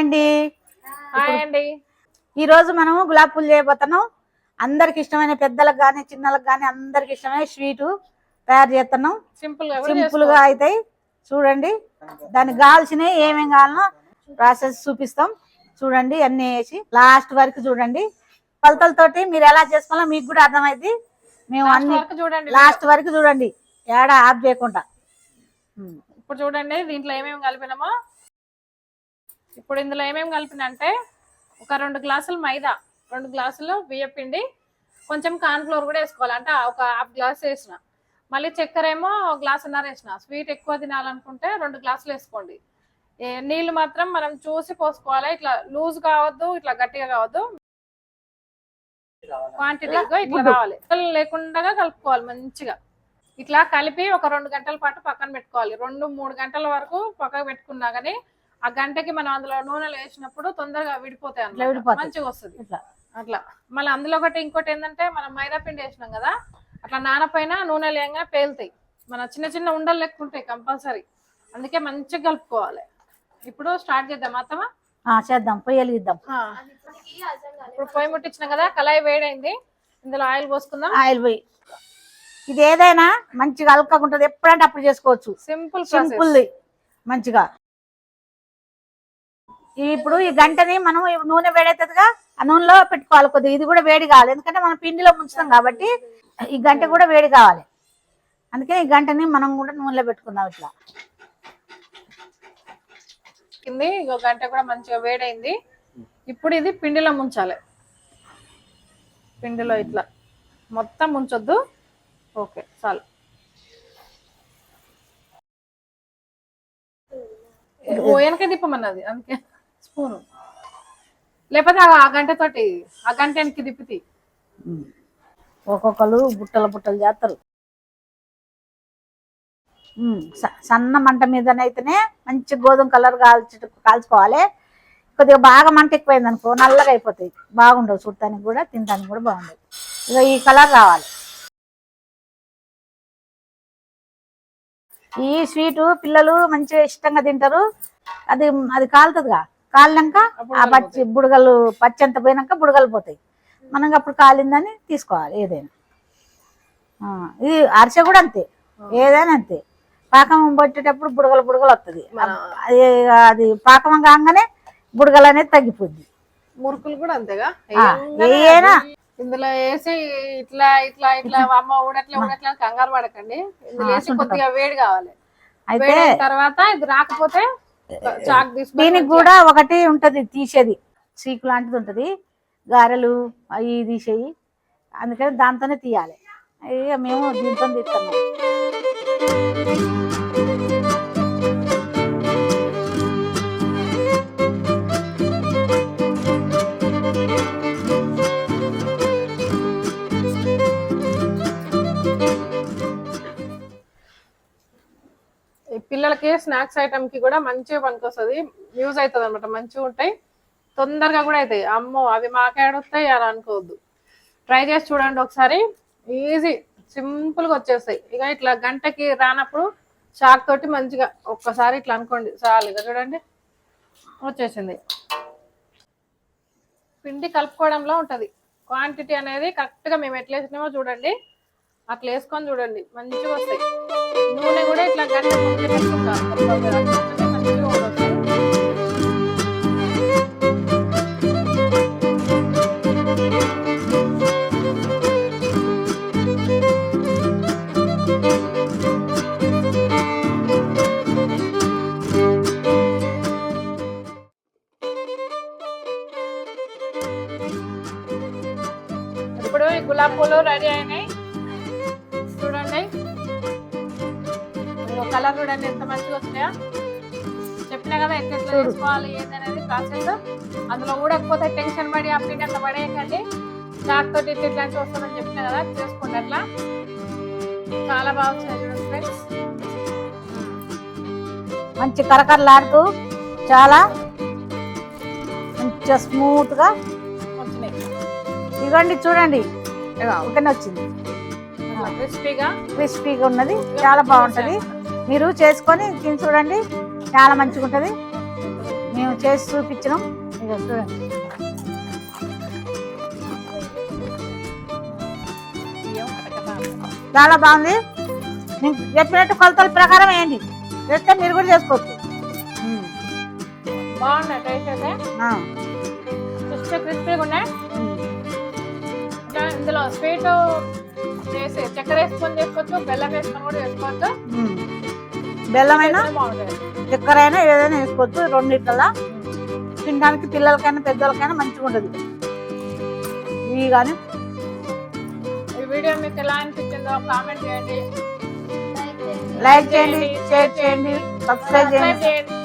అండి. ఈ రోజు మనము గులాబ్ పూలు చేయబోతున్నాం. అందరికి ఇష్టమైన పెద్దలకు కానీ చిన్నలకు కానీ అందరికి ఇష్టమైన స్వీటు తయారు చేస్తున్నాం. సింపుల్ సింపుల్గా అవుతాయి చూడండి. దానికి కావాల్సినవి ఏమేమి కావాలనో ప్రాసెస్ చూపిస్తాం. చూడండి అన్ని వేసి లాస్ట్ వరకు చూడండి. కొలతలతోటి మీరు ఎలా చేసుకోవాలో మీకు కూడా అర్థమైంది మేము అన్ని చూడండి. లాస్ట్ వరకు చూడండి. ఏడా ఆఫ్ చేయకుండా. ఇప్పుడు చూడండి దీంట్లో ఏమేమి కలిపినామో. ఇప్పుడు ఇందులో ఏమేమి కలిపిన అంటే ఒక రెండు గ్లాసులు మైదా రెండు గ్లాసులు బియ్యం పిండి కొంచెం కార్న్ ఫ్లోర్ కూడా వేసుకోవాలి. అంటే ఒక హాఫ్ గ్లాస్ వేసిన. మళ్ళీ చక్కెర ఏమో గ్లాసున్నర వేసిన. స్వీట్ ఎక్కువ తినాలనుకుంటే రెండు గ్లాసులు వేసుకోండి. నీళ్ళు మాత్రం మనం చూసి పోసుకోవాలి. ఇట్లా లూజ్ కావద్దు ఇట్లా గట్టిగా కావద్దు. క్వాంటిటీగా ఇట్లా రావాలి. లేకుండా కలుపుకోవాలి మంచిగా. ఇట్లా కలిపి ఒక రెండు గంటల పాటు పక్కన పెట్టుకోవాలి. రెండు మూడు గంటల వరకు పక్కకు పెట్టుకున్నా గానీ ఆ గంటకి మనం అందులో నూనెలు వేసినప్పుడు తొందరగా విడిపోతాయి అన్నమాట. విడిపోతాయి. మంచిగా వస్తుంది. ఇట్లా. అట్లా. మళ్ళీ అందులో ఒకటి ఇంకోటి ఏంటంటే మనం మైదా పిండి వేసినాం కదా అట్లా నానపైన నూనె లేయంగా పేలుతాయి. మన చిన్న చిన్న ఉండలు లెక్క ఉంటాయి కంపల్సరీ. అందుకే మంచిగా కలుపుకోవాలి. ఇప్పుడు స్టార్ట్ చేద్దాం. అత్తమా చేద్దాం. పొయ్యి వెలిగిద్దాం ఇప్పుడు పొయ్యి ముట్టించినాం కదా కళాయి వేడైంది. ఇందులో ఆయిల్ పోసుకుందాం. ఆయిల్ పోయి. ఇది ఏదైనా మంచిగా అలకకుంటది. ఎప్పుడంటే అప్పుడు చేసుకోవచ్చు. సింపుల్ సింపుల్ మంచిగా. ఇప్పుడు ఈ గంటని మనం నూనె వేడవుతుందిగా ఆ నూనెలో పెట్టుకోవాలి కొద్దిగా. ఇది కూడా వేడి కావాలి. ఎందుకంటే మనం పిండిలో ముంచుతాం కాబట్టి ఈ గంట కూడా వేడి కావాలి. అందుకే ఈ గంటని మనం కూడా నూనెలో పెట్టుకుందాం ఇట్లా. కింది ఇంకో గంట కూడా మంచిగా వేడైంది. ఇప్పుడు ఇది పిండిలో ముంచాలి. పిండిలో ఇట్లా. మొత్తం ముంచొద్దు. ఓకే చాలు. ఓ వెనక తిప్పమన్నది అందుకే. స్పూను లేకపోతే ఆ గంటతోటి ఆ గంట వెనక్కి తిప్పితి. ఒక్కొక్కరు బుట్టలు బుట్టలు చేస్తారు స- సన్న మంట మీదనైతేనే మంచి గోధుమ కలర్ కాల్చి కాల్చుకోవాలి. కొద్దిగా బాగా మంట ఎక్కువైంది అనుకో నల్లగా అయిపోతాయి. బాగుండవు చూడటానికి కూడా తినడానికి కూడా బాగుండదు ఇక ఈ కలర్ రావాలి. ఈ స్వీటు పిల్లలు మంచిగా ఇష్టంగా తింటారు. అది అది కాలుతుందిగా. కాలినాక ఆ పచ్చి బుడగలు పచ్చి అంత పోయినాక బుడగలు పోతాయి. మనం అప్పుడు కాలిందని తీసుకోవాలి ఏదైనా. ఇది అరిసె కూడా అంతే. ఏదైనా అంతే. పాకం పట్టేటప్పుడు బుడగలు బుడగలు వస్తుంది అది అది పాకం కాగానే బుడగలు అనేది తగ్గిపోద్ది. మురుకులు కూడా అంతేగా? ఏయైనా. ఇందులో వేసి ఇట్లా ఇట్లా ఇట్లా అమ్మ ఊడట్లే ఊడట్లే కంగారు పడకండి. ఇందులో వేసి కొద్దిగా వేడి కావాలి. అయితే తర్వాత ఇది రాకపోతే దీనికి కూడా ఒకటి ఉంటది తీసేది. చీకు లాంటిది ఉంటది. గారెలు అవి తీసేయి అందుకని దాంతోనే తీయాలి. మేము దీంతో తీస్తున్నాం పిల్లలకి స్నాక్స్ ఐటమ్కి కూడా మంచిగా పనికొస్తుంది. యూజ్ అవుతుంది అనమాట మంచిగా ఉంటాయి. తొందరగా కూడా అవుతాయి అమ్మో అవి మాకేడ వస్తాయి అని అనుకోవద్దు. ట్రై చేసి చూడండి ఒకసారి. ఈజీ సింపుల్గా వచ్చేస్తాయి. ఇక ఇట్లా గంటకి రానప్పుడు షాక్ తోటి మంచిగా ఒక్కసారి ఇట్లా అనుకోండి. చాలు ఇక చూడండి. వచ్చేసింది. పిండి కలుపుకోవడంలో ఉంటది. క్వాంటిటీ అనేది కరెక్ట్గా మేము ఎట్లా చూడండి. అట్లా వేసుకొని చూడండి. మంచిగా వస్తాయి. నూనె కూడా ఇట్లా గంట ఇప్పుడు ఈ గులాబ్ పూలు రెడీ అయినాయి. కలర్ చూడండి ఎంత మంచిగా వచ్చినాయా చెప్పినా కదా ఎట్లా ఎట్లా చేసుకోవాలి ఏంది అనేది ప్రాసెస్ అందులో ఊడకపోతే టెన్షన్ పడి పిండి అట్లా పడేయకండి. చాక్ తోటి ఇట్లా ఇట్లాంటి వస్తుందని చెప్పినా కదా చేసుకోండి అట్లా. చాలా బాగా వచ్చినాయి ఫ్రెండ్స్ మంచి కరకరలాడుతూ చాలా మంచిగా స్మూత్గా వచ్చినాయి. ఇవ్వండి చూడండి. ఒకనే వచ్చింది క్రిస్పీగా క్రిస్పీగా ఉన్నది. చాలా బాగుంటది. మీరు చేసుకొని తిని చూడండి. చాలా మంచిగా ఉంటది. మేము చేసి చూపించినాం. ఇక చూడండి. చాలా బాగుంది. చెప్పినట్టు కొలతల ప్రకారం వేయండి. వేస్తే మీరు కూడా చేసుకోవచ్చు. ఇందులో స్వీట్ వేసి చక్కెర వేసుకొని చేసుకోవచ్చు బెల్లం వేసుకొని కూడా చేసుకోవచ్చు. బెల్లమైనా అయినా ఏదైనా వేసుకోవచ్చు. రెండిట్ల తినడానికి పిల్లలకైనా పెద్దలకైనా మంచిగా ఉండదు. ఇవి కానీ. ఈ వీడియో మీకు ఎలా అనిపించిందో కామెంట్ చేయండి. లైక్ చేయండి షేర్ చేయండి. సబ్స్క్రైబ్ చేయండి.